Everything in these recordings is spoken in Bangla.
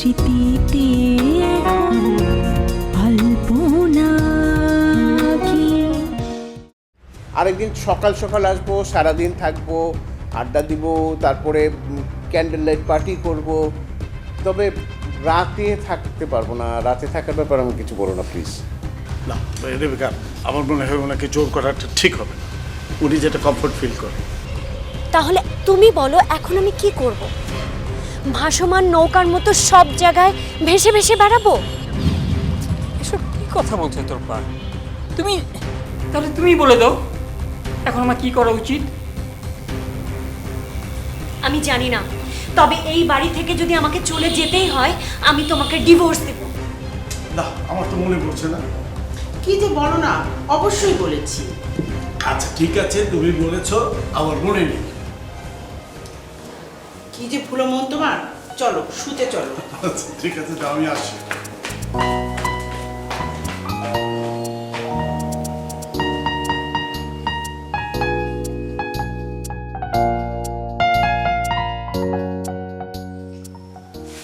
স্মৃতিতে এখন আরেকদিন সকাল সকাল আসব সারাদিন থাকব আড্ডা দিব তারপরে ক্যান্ডেল লাইট পার্টি করব। তবে রাতে থাকতে পারব না রাতে থাকার ব্যাপারে আমি কিছু বলো না প্লিজ না রেবেকা আমার মনে হয় ওনাকে জোর করাটা ঠিক হবে না। উনি যেটা কমফোর্ট ফিল করে। তাহলে তুমি বলো এখন আমি কি করব? ভাসমান নৌকার মতো সব জায়গায় ভেসে ভেসে বেড়াবো? এসব কি কথা বলছো তোর পা? তুমি তাহলে তুমি বলে দাও এখন আমার কি করা উচিত? আমি জানি না তবে এই বাড়ি থেকে যদি আমাকে চলে যেতেই হয় আমি তোমাকে ডিভোর্স দেব। না আমার তো মনে পড়ছে না। কি যে বলো না অবশ্যই বলেছি। আচ্ছা ঠিক আছে তুমি বলেছ আমার মনে নেই। কি যে ভুলো মন তোমার? চলো শুতে চলো। আচ্ছা ঠিক আছে তো আমি আসি।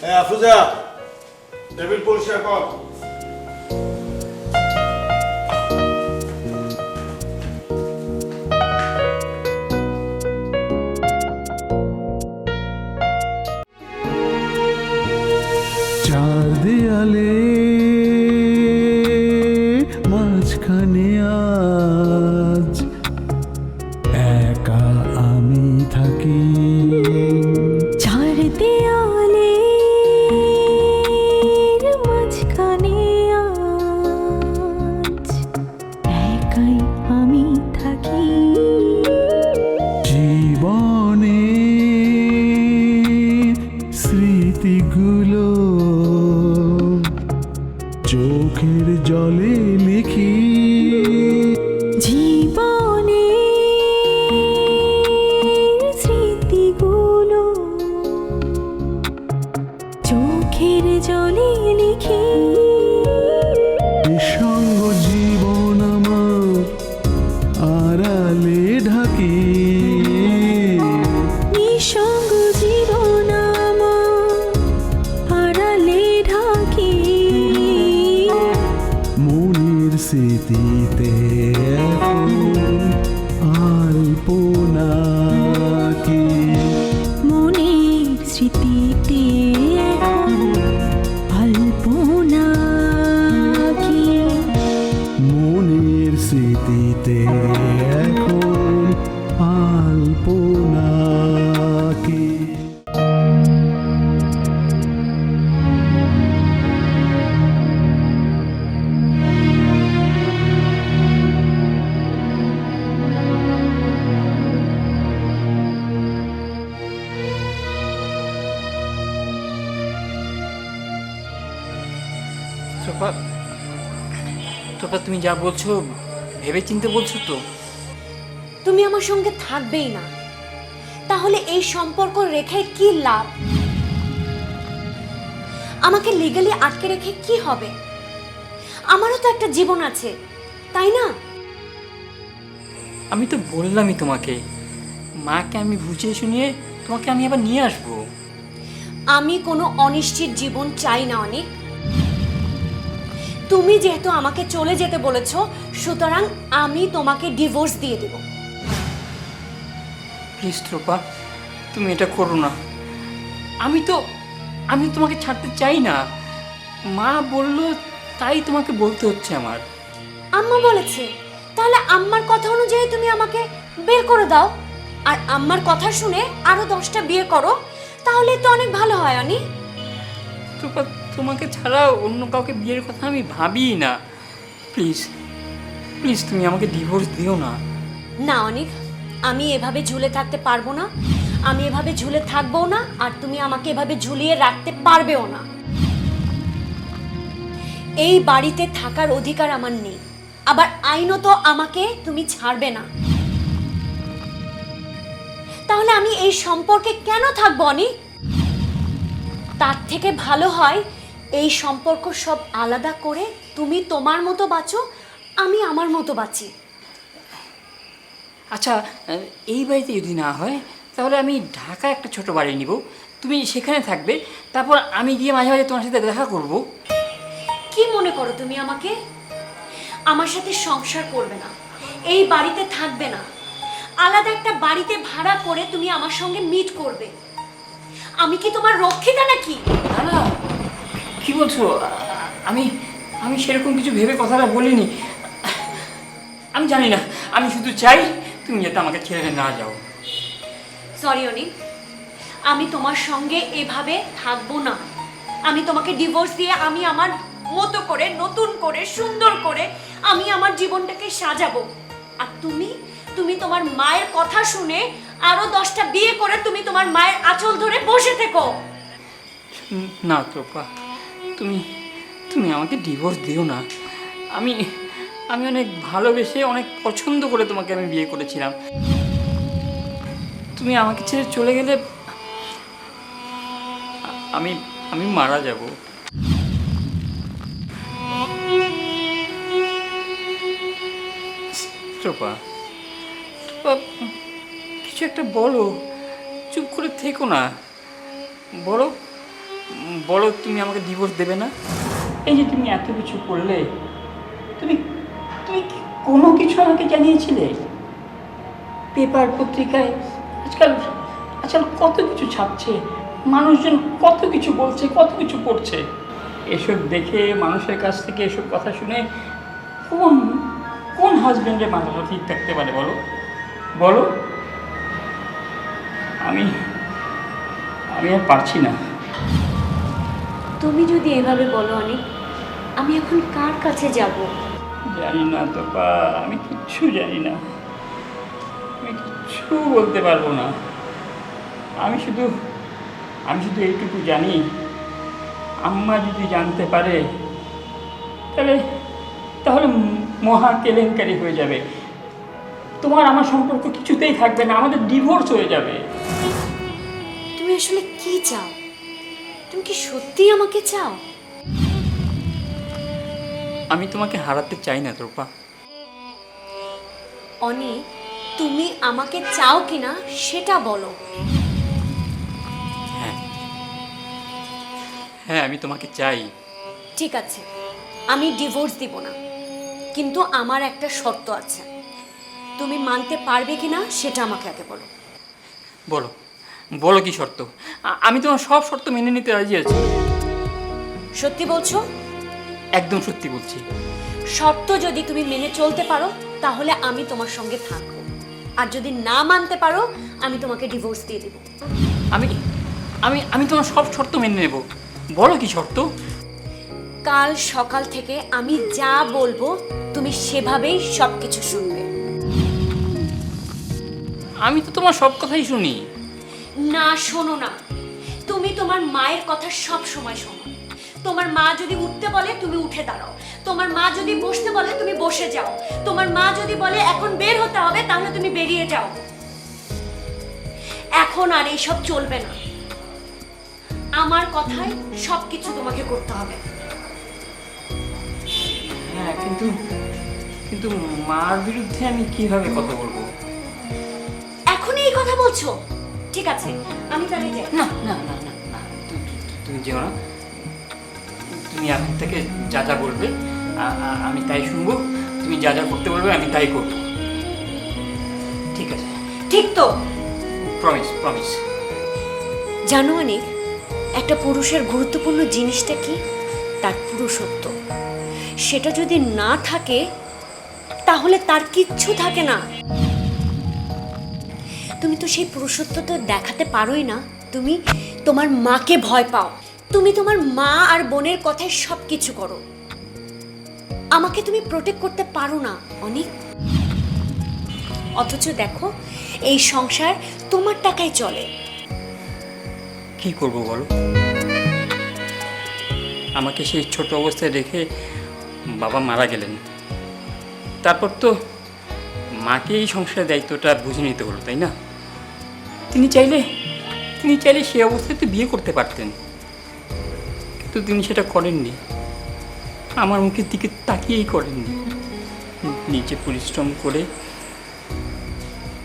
হ্যাঁ আফুজা টেবিল পরিষ্কার কর। চোখের জলে লিখি তুমি যা বলছো ভেবে চিনতে বলছো তো। তুমি আমার সঙ্গে থাকবেই না। তাহলে এই সম্পর্ক রেখে কি লাভ? আমাকে লিগালি আটকে রেখে কি হবে? আমারও তো একটা জীবন আছে তাই না? আমি তো বললামই তোমাকে। মাকে আমি বুঝিয়ে শুনিয়ে তোমাকে আমি আবার নিয়ে আসব। আমি কোনো অনিশ্চিত জীবন চাই না অনেক। তুমি যেহেতু আমাকে চলে যেতে বলেছ সুতরাং আমি তোমাকে ডিভোর্স দিয়ে দেব। প্লিজ ত্রোপা তুমি এটা করো না। আমি তো আমি তোমাকে ছাড়তে চাই না। মা বলল তাই তোমাকে বলতে হচ্ছে আমার। আম্মা বলেছে তাহলে আম্মার কথা অনুযায়ী তুমি আমাকে বের করে দাও। আর আম্মার কথা শুনে আরও দশটা বিয়ে করো তাহলে তো অনেক ভালো হয় অনি। ত্রোপা তোমাকে ছাড়া অন্য কাউকে বিয়ের কথা আমি ভাবিই না। প্লিজ প্লিজ তুমি আমাকে ডিভোর্স দিও না। না, অনিক, আমি এভাবে ঝুলে থাকতে পারব না। আমি এভাবে ঝুলে থাকব না, আর তুমি আমাকে এভাবে ঝুলিয়ে রাখতে পারবেও না। এই বাড়িতে থাকার অধিকার আমার নেই। আবার আইনত আমাকে তুমি ছাড়বে না। তাহলে আমি এই সম্পর্কে কেন থাকব, অনিক? তার থেকে ভালো হয় এই সম্পর্ক সব আলাদা করে তুমি তোমার মতো বাঁচো আমি আমার মতো বাঁচি। আচ্ছা এই বাড়িতে যদি না হয় তাহলে আমি ঢাকা একটা ছোট বাড়ি নিব। তুমি সেখানে থাকবে তারপর আমি গিয়ে মাঝে মাঝে তোমার সাথে দেখা করব। কি মনে করো তুমি আমাকে? আমার সাথে সংসার করবে না এই বাড়িতে থাকবে না। আলাদা একটা বাড়িতে ভাড়া করে তুমি আমার সঙ্গে মিট করবে। আমি কি তোমার রক্ষিতা নাকি? না কি বলছো? আমি আমি সেরকম কিছু ভেবে কথাটা বলিনি। আমি জানি না আমি শুধু চাই তুমি যাতে আমাকে ছেড়ে না যাও। সরি অনি আমি তোমার সঙ্গে এভাবে থাকব না। আমি তোমাকে ডিভোর্স দিয়ে আমি আমার মতো করে নতুন করে সুন্দর করে আমি আমার জীবনটাকে সাজাবো। আর তুমি তুমি তোমার মায়ের কথা শুনে আরও দশটা বিয়ে করে তুমি তোমার মায়ের আঁচল ধরে বসে থেকো। না তোপা। তুমি তুমি আমাকে ডিভোর্স দিও না। আমি আমি অনেক ভালোবেসে অনেক পছন্দ করে তোমাকে আমি বিয়ে করেছিলাম। তুমি আমাকে ছেড়ে চলে গেলে আমি আমি মারা যাব। কিছু একটা বলো, চুপ করে থেকো না। বলো বলো, তুমি আমাকে ডিভোর্স দেবে না? এই যে তুমি এত কিছু করলে, তুমি তুমি কোনো কিছু আমাকে জানিয়েছিলে? পেপার পত্রিকায় আজকাল আজকাল কত কিছু ছাপছে, মানুষজন কত কিছু বলছে, কত কিছু পড়ছে এসব দেখে মানুষের কাছ থেকে এসব কথা শুনে কোন কোন হাজব্যান্ডের মাথাটা ঠিক থাকতে পারে বলো? বলো। আমি আমি আর পারছি না। তুমি যদি এভাবে বলো অনেক আমি এখন কার কাছে যাব? জানি না তো বা আমি কিচ্ছু জানি না। আমি কিচ্ছু বলতে পারব না। আমি শুধু আমি শুধু এইটুকু জানি আম্মা যদি জানতে পারে তাহলে তাহলে মহা কেলেঙ্কারি হয়ে যাবে। তোমার আমার সম্পর্ক কিছুতেই থাকবে না আমাদের ডিভোর্স হয়ে যাবে। তুমি আসলে কি চাও? তুমি কি সত্যিই আমাকে চাও? আমি তোমাকে হারাতে চাই না তোরপা অনি তুমি আমাকে চাও কিনা সেটা বলো। হ্যাঁ। হ্যাঁ আমি তোমাকে চাই। ঠিক আছে আমি ডিভোর্স দিব না। কিন্তু আমার একটা শর্ত আছে। তুমি মানতে পারবে কিনা সেটা আমাকে আগে বলো। বলো। বলো কি শর্ত? আমি তোমার সব শর্ত মেনে নিতে রাজি আছি। সত্যি বলছো? একদম সত্যি বলছি। শর্ত যদি তুমি মেনে চলতে পারো তাহলে আমি তোমার সঙ্গে থাকব। আর যদি না মানতে পারো আমি তোমাকে ডিভোর্স দিয়ে দেবো। আমি আমি আমি তোমার সব শর্ত মেনে নেব। বলো কি শর্ত? কাল সকাল থেকে আমি যা বলব তুমি সেভাবেই সব কিছু শুনবে। আমি তো তোমার সব কথাই শুনি। না শোনো না। তুমি তোমার মায়ের কথা সব সময় শোনো। তোমার মা যদি উঠতে বলে তুমি উঠে দাঁড়াও। তোমার মা যদি বসতে বলে তুমি বসে যাও। তোমার মা যদি বলে এখন বের হতে হবে তাহলে তুমি বেরিয়ে যাও। এখন আর এইসব চলবে না। আমার কথায় সব কিছু তোমাকে করতে হবে। হ্যাঁ কিন্তু কিন্তু মার বিরুদ্ধে আমি কীভাবে কথা বলব? এখনই এই কথা বলছো? ঠিক আছে আমি তাহলে যাই। না না না তুমি যেও না। তুমি এখন থেকে যা যা বলবে আমি তাই শুনব তুমি যা যা করতে বলবে আমি তাই করব। ঠিক আছে। ঠিক তো। প্রমিস প্রমিস জানো অনেক একটা পুরুষের গুরুত্বপূর্ণ জিনিসটা কি? তার পুরুষত্ব। সেটা যদি না থাকে তাহলে তার কিচ্ছু থাকে না। তুমি তো সেই পুরুষত্ব তো দেখাতে পারোই না। তুমি তোমার মাকে ভয় পাও। তুমি তোমার মা আর বোনের কথায় সব কিছু করো। আমাকে তুমি প্রোটেক্ট করতে পারো না, অনেক। অথচ দেখো, এই সংসার তোমার টাকায় চলে। কি করব বলো? আমাকে সেই ছোট অবস্থায় রেখে বাবা মারা গেলেন। তারপর তো মাকে এই সংসারের দায়িত্বটা বুঝে নিতে হলো, তাই না? তিনি চাইলে তিনি চাইলে সে অবস্থায় তো বিয়ে করতে পারতেন। কিন্তু তিনি সেটা করেননি। আমার মুখের দিকে তাকিয়েই করেননি। নিজে পরিশ্রম করে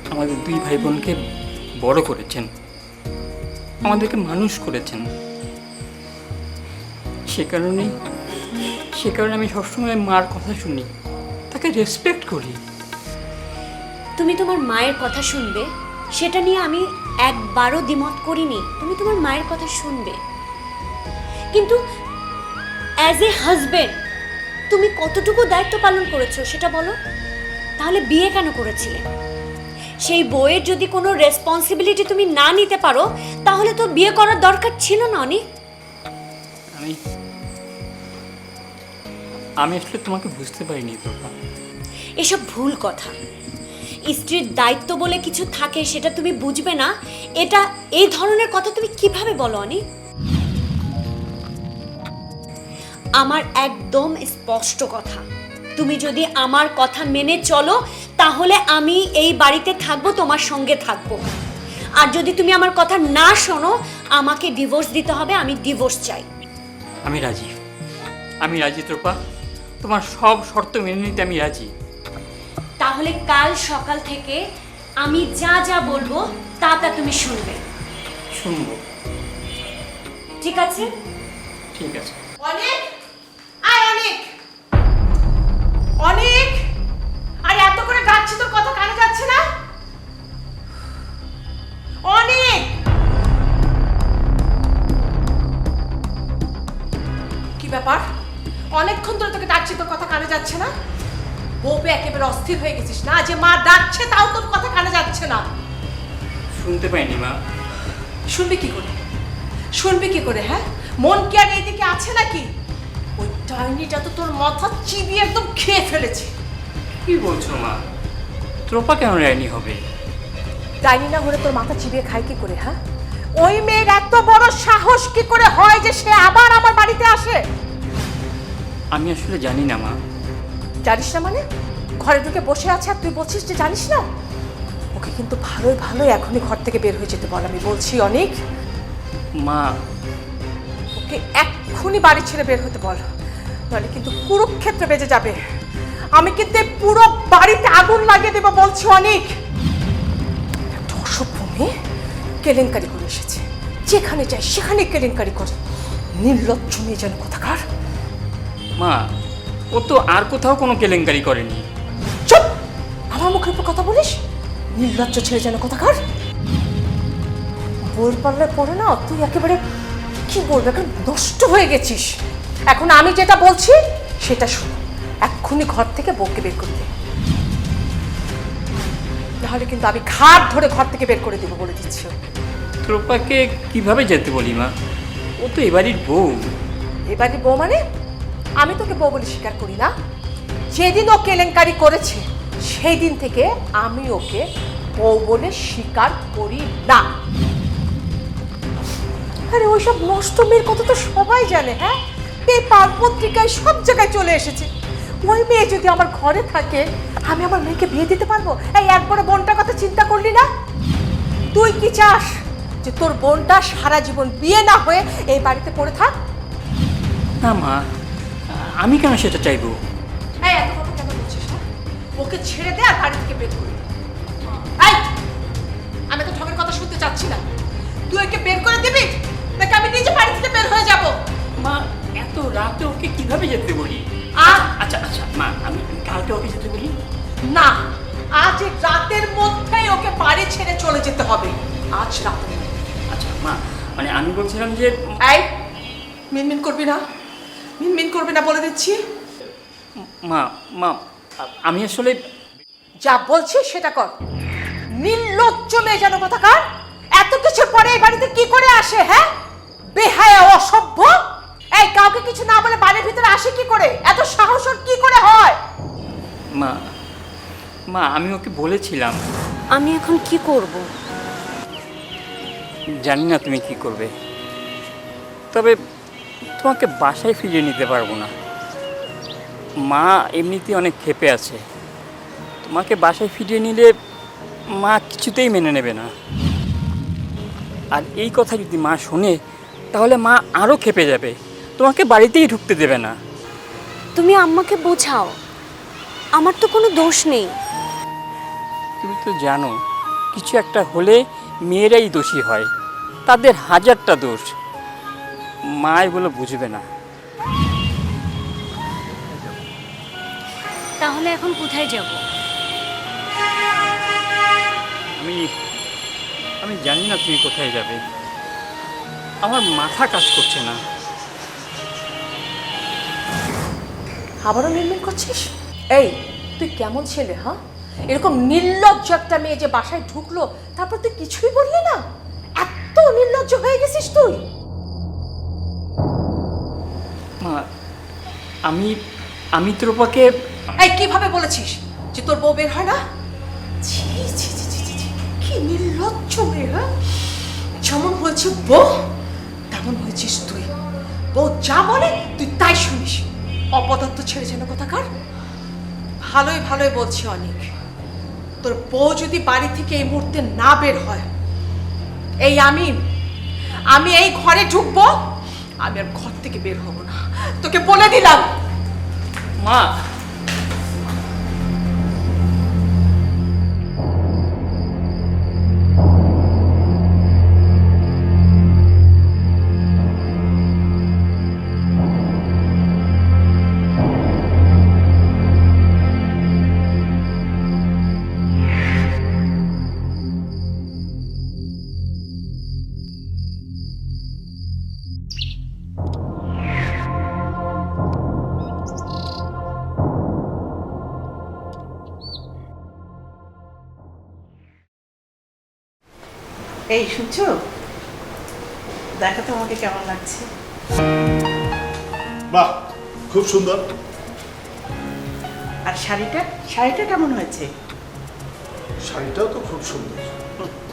আমাদের দুই ভাই বোনকে বড় করেছেন। আমাদেরকে মানুষ করেছেন। সে কারণে সে কারণে আমি সবসময় মার কথা শুনি। তাকে রেসপেক্ট করি। তুমি তোমার মায়ের কথা শুনবে, সেটা নিয়ে আমি একবারও দ্বিমত করিনি। তুমি তোমার মায়ের কথা শুনবে। কিন্তু অ্যাজ এ হাজবেন্ড তুমি কতটুকু দায়িত্ব পালন করেছ সেটা বলো। তাহলে বিয়ে কেন করেছিলে? সেই বইয়ের যদি কোনো রেসপন্সিবিলিটি তুমি না নিতে পারো তাহলে তো বিয়ে করার দরকার ছিল না অনি। আমি আমি আসলে তোমাকে বুঝতে পারিনি এসব ভুল কথা। স্ত্রীর দায়িত্ব বলে কিছু থাকে, সেটা তুমি বুঝবে না। এটা, এই ধরনের কথা তুমি কীভাবে বলো, অনি? আমার একদম স্পষ্ট কথা। তুমি যদি আমার কথা মেনে চলো, তাহলে আমি এই বাড়িতে থাকব, তোমার সঙ্গে থাকব। আর যদি তুমি আমার কথা না শোনো, আমাকে ডিভোর্স দিতে হবে, আমি ডিভোর্স চাই। আমি রাজি। আমি রাজি তোপা তোমার সব শর্ত মেনে নিতে আমি রাজি। তাহলে কাল সকাল থেকে আমি যা যা বলব তা তা তুমি শুনবে। শুনব। ঠিক আছে? ঠিক আছে। অনেক? আয় অনেক। অনেক? আরে এত করে ডাকছি তোর কথা কানে যাচ্ছে না? অনেক? কি ব্যাপার? অনেকক্ষণ ধরে তোকে ডাকছি তোর কথা কানে যাচ্ছে না? বউপে একেবারে অস্থির হয়ে গেছিস না? যে মা ডাকছে তাও তোর কথা কানে যাচ্ছে না। শুনতে পাইনি মা। শুনবি কি করে? শুনবি কি করে হ্যাঁ? মন কি আর এইদিকে আছে নাকি? ওই ডাইনিটা তো তোর মাথা চিবিয়ে একদম খেয়ে ফেলেছে। কি বলছো মা? ত্রোপা কেন রায়নি হবে? ডাইনি না হলে তোর মাথা চিবিয়ে খায় কি করে হ্যাঁ? ওই মেয়ের এত বড় সাহস কি করে হয় যে সে আবার আমার বাড়িতে আসে? আমি আসলে জানি না মা। জানিস না মানে? ঘরে ঢুকে বসে আছে আর তুই বলছিস যে জানিস না? ওকে কিন্তু ভালোই ভালোই এখনই ঘর থেকে বের হয়ে যেতে বল আমি বলছি অনেক। মা। ওকে এক্ষুনি বাড়ি ছেড়ে বের হতে বল নাহলে কিন্তু কুরুক্ষেত্রে বেজে যাবে। আমি কিন্তু এই পুরো বাড়িতে আগুন লাগিয়ে দেবো বলছি অনেক। একটা অসভ্য মেয়ে কেলেঙ্কারি করে এসেছে। যেখানে যায় সেখানে কেলেঙ্কারি করে। নির্লজ্জ মেয়ে যেন কোথাকার। মা ও তো আর কোথাও কোনো কেলেঙ্কারি করেনি। চুপ! আমার মুখের উপর কথা বলিস? নির্লজ্জ ছেলে যেন কোথাকার? বইয়ের পাল্লায় পড়ে না তুই একেবারে কি বলব এখন নষ্ট হয়ে গেছিস। এখন আমি যেটা বলছি সেটা শোন। এক্ষুনি ঘর থেকে বউকে বের করে দে। নাহলে কিন্তু আমি ঘাট ধরে ঘর থেকে বের করে দেবো বলে দিচ্ছি ত্রোপাকে কীভাবে যেতে বলি মা? ও তো এবাড়ির বউ। এবারে বউ মানে? আমি তোকে বউ বলে স্বীকার করি না। যেদিন ও কেলেঙ্কারি করেছে সেই দিন থেকে আমি ওকে বউ বলে স্বীকার করি না। আরে, ওইসব নষ্ট মেয়ের কথা তো সবাই জানে হ্যাঁ? পেপার পত্রিকায় সব জায়গায় চলে এসেছে। ওই মেয়ে যদি আমার ঘরে থাকে, আমি আমার মেয়েকে বিয়ে দিতে পারব? এই একবারে বোনটার কথা চিন্তা করলি না? তুই কি চাস যে তোর বোনটা সারা জীবন বিয়ে না হয়ে এই বাড়িতে পড়ে থাক? না মা আমি কেন সেটা চাইব? এই এত কথা কেন বলছিস হ্যাঁ? ওকে ছেড়ে দে আর বাড়ি থেকে বের করে দে। এই আমি তো ঠগের কথা শুনতে চাচ্ছি না। তুই ওকে বের করে দিবি? নাকি আমি নিজে বাড়ি থেকে বের হয়ে যাব? মা এত রাতে ওকে কীভাবে যেতে বলি? আর আচ্ছা আচ্ছা মা আমি আমি কালকে ওকে যেতে বলি? না আজ এই রাতের মধ্যেই ওকে বাড়ি ছেড়ে চলে যেতে হবে। আজ রাতে। আচ্ছা মা মানে আমি বলছিলাম যে এই মিনমিন করবি না? মিনমিন করবে না বলে দিচ্ছি। মা মা আমি আসলে যা বলছি সেটা কর। নির্লজ্জ মেয়ে যেন কোথাকার এত কিছু পরে এই বাড়িতে কি করে আসে হ্যাঁ? বেহায়া অসভ্য? এই কাউকে কিছু না বলে বাড়ির ভিতরে আসে কি করে? এত সাহস ওর কি করে হয়? মা মা আমি ওকে বলেছিলাম। আমি এখন কি করব? জানি না তুমি কি করবে। তবে তোমাকে বাসায় ফিরিয়ে নিতে পারব না। মা এমনিতেই অনেক ক্ষেপে আছে। তোমাকে বাসায় ফিরিয়ে নিলে মা কিছুতেই মেনে নেবে না। আর এই কথা যদি মা শোনে তাহলে মা আরও ক্ষেপে যাবে। তোমাকে বাড়িতেই ঢুকতে দেবে না। তুমি আম্মাকে বোঝাও। আমার তো কোনো দোষ নেই। তুমি তো জানো কিছু একটা হলে মেয়েরাই দোষী হয়। তাদের হাজারটা দোষ। মা এগুলো বুঝবে না। তাহলে এখন কোথায় যাব? আমি আমি জানি না তুমি কোথায় যাবে। আমার মাথা কাজ করছে না। আবারও মিনমিন করছিস? এই তুই কেমন ছেলে হ্যাঁ? এরকম নির্লজ্জ একটা মেয়ে যে বাসায় ঢুকলো তারপর তুই কিছুই বললি না? এত নির্লজ্জ হয়ে গেছিস তুই! আমি আমি তোর তোরপাকে এই কীভাবে বলেছিস যে তোর বউ বের হয় না? ছি ছি ছি ছি, ছি। কি নির্লজ্জ মেয়ে হ্যাঁ? যেমন হয়েছে বউ তেমন হয়েছিস তুই। বউ যা বলে তুই তাই শুনিস। অপদার্থ ছেড়ে যেন কোথাকার? ভালোই ভালোই বলছি অনেক। তোর বউ যদি বাড়ি থেকে এই মুহূর্তে না বের হয় এই আমি আমি এই ঘরে ঢুকবো আমি আর ঘর থেকে বের হব না। তোকে বলে দিলাম। মা এই শুনছো? দেখো তো আমাকে কেমন লাগছে? বাহ খুব সুন্দর। আর শাড়িটা? শাড়িটা কেমন হয়েছে? শাড়িটাও তো খুব সুন্দর।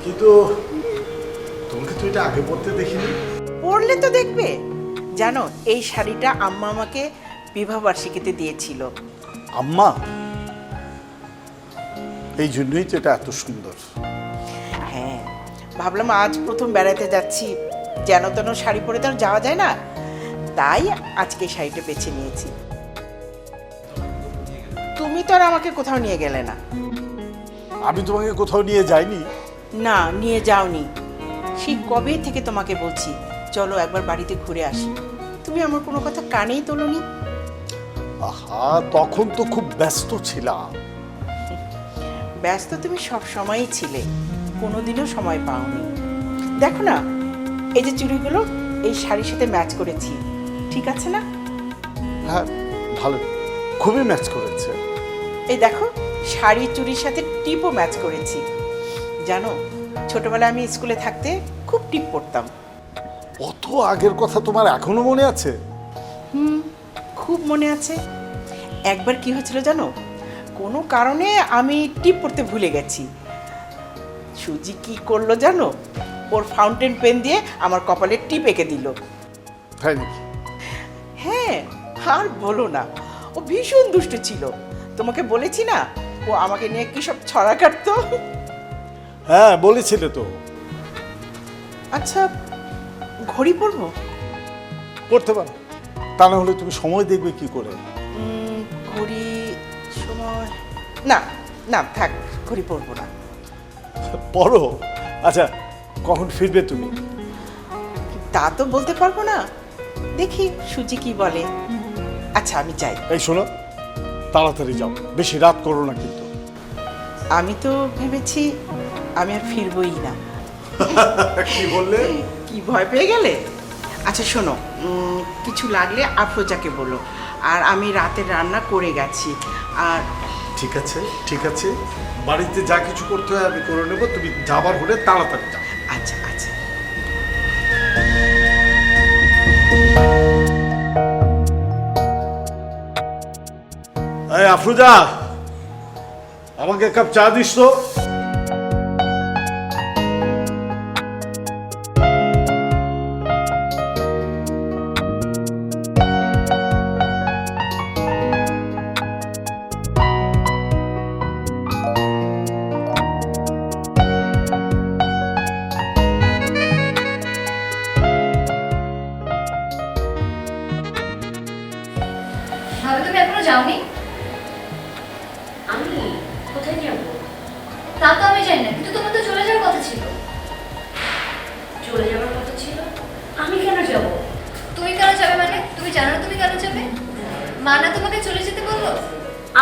কিন্তু তোমাকে তো এটা আগে পড়তে দেখিনি। পরলে তো দেখবে। জানো এই শাড়িটা আম্মা আমাকে বিবাহ বার্ষিকীতে দিয়েছিল। আম্মা? এই জন্যই তো এটা এত সুন্দর। ভাবলাম আজ প্রথম বেড়াতে যাচ্ছি। যেন তেন শাড়ি পরে তো যাওয়া যায় না? তাই আজকে শাড়িটা বেছে নিয়েছি। তুমি তো আর আমাকে কোথাও নিয়ে গেলে না। আমি তোমাকে কোথাও নিয়ে যাইনি। না নিয়ে যাওনি। সেই কবে থেকে তোমাকে বলছি? চলো একবার বাড়িতে ঘুরে আসি। তুমি আমার কোনো কথা কানেই তোলনি। আহা তখন তো খুব ব্যস্ত ছিলাম। ব্যস্ত তুমি সব সময়ই ছিলে। কোনোদিনও সময় পাওনি। দেখো না এই যে চুড়িগুলো এই শাড়ির সাথে ম্যাচ করেছি। ঠিক আছে না? হ্যাঁ ভালো। খুবই ম্যাচ করেছে। এই দেখো শাড়ি চুড়ির সাথে টিপও ম্যাচ করেছি। জানো ছোটবেলায় আমি স্কুলে থাকতে খুব টিপ পরতাম। অত আগের কথা তোমার এখনও মনে আছে? হুম খুব মনে আছে। একবার কি হয়েছিল জানো কোনো কারণে আমি টিপ পড়তে ভুলে গেছি। সুজি কি করল জানো? ওর ফাউন্টেন পেন দিয়ে আমার কপালে টিপ এঁকে দিল। তাই নাকি? হ্যাঁ আর বলো না ও ভীষণ দুষ্ট ছিল। তোমাকে বলেছি না ও আমাকে নিয়ে কি সব ছড়া কাটতো? হ্যাঁ বলেছিলে তো। আচ্ছা ঘড়ি পরবো? করতে পারো। তা না হলে তুমি সময় দেখবে কি করে। ঘড়ি সময় না না থাক ঘড়ি পরবো না। পড়ো আচ্ছা কখন ফিরবে তুমি? তা তো বলতে পারব না। দেখি সুজি কি বলে। আচ্ছা আমি যাই। এই শোনো তাড়াতাড়ি যাও। বেশি রাত করো না কিন্তু। আমি তো ভেবেছি আমি আর ফিরবই না। কি বললে? কি ভয় পেয়ে গেলে? আচ্ছা শোনো উম, কিছু লাগলে আফরোজাকে বলো। আর আমি রাতের রান্না করে গেছি। আর ঠিক আছে ঠিক আছে। বাড়িতে যা কিছু করতে হয় আমি করে নেব তুমি যাবার হলে তাড়াতাড়ি যাও। আচ্ছা আচ্ছা। আফরুজা আমাকে এক কাপ চা দিস তো। মা না তোমাকে চলে যেতে বলল?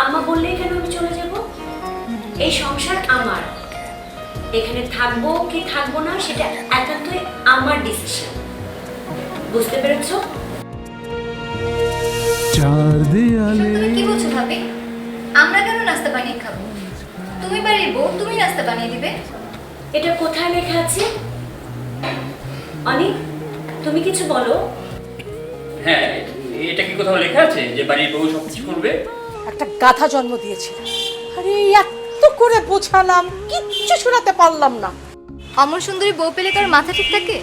আম্মা বললেই কেন আমি চলে যাব? এই সংসার আমার। এখানে থাকব কি থাকব না সেটা একান্তই আমার ডিসিশন বুঝতে পেরেছ? চার দেয়ালে তুমি কি বলছো ভাবি? আমরা কেন নাস্তা বানিয়ে খাব? তুমি বাড়ির বউ তুমি নাস্তা বানিয়ে দিবে। এটা কোথায় লেখা আছে? অনিক তুমি কিছু বলো। হ্যাঁ এটা কি কোথাও লেখা আছে যে বাড়ির বউ সব কিছু করবে? একটা গাধা জন্ম দিয়েছিল আরে এত করে বোঝালাম কিচ্ছু শোনাতে পারলাম না। অমর সুন্দরী বউ পেলে কার মাথা ঠিক থাকে?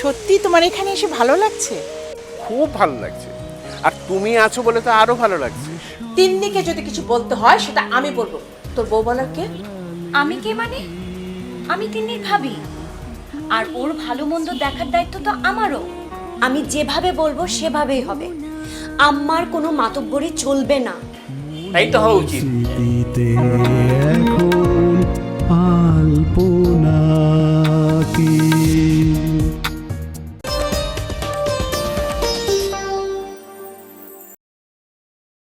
সত্যি তোমার এখানে এসে ভালো লাগছে? খুব ভালো লাগছে। আর তুমি আছো বলে তো আরও ভালো লাগছে। তিন্নিকে যদি কিছু বলতে হয় সেটা আমি বলব। তোর বউ বলার কে? আমি কে মানে? আমি তিন্নির ভাবি। আর ওর ভালো মন্দ দেখার দায়িত্ব তো আমারও। আমি যেভাবে বলব সেভাবেই হবে। আম্মার কোনো মাতব্বরি চলবে না। তাই তো হওয়া উচিত। এখন আলপনা কি?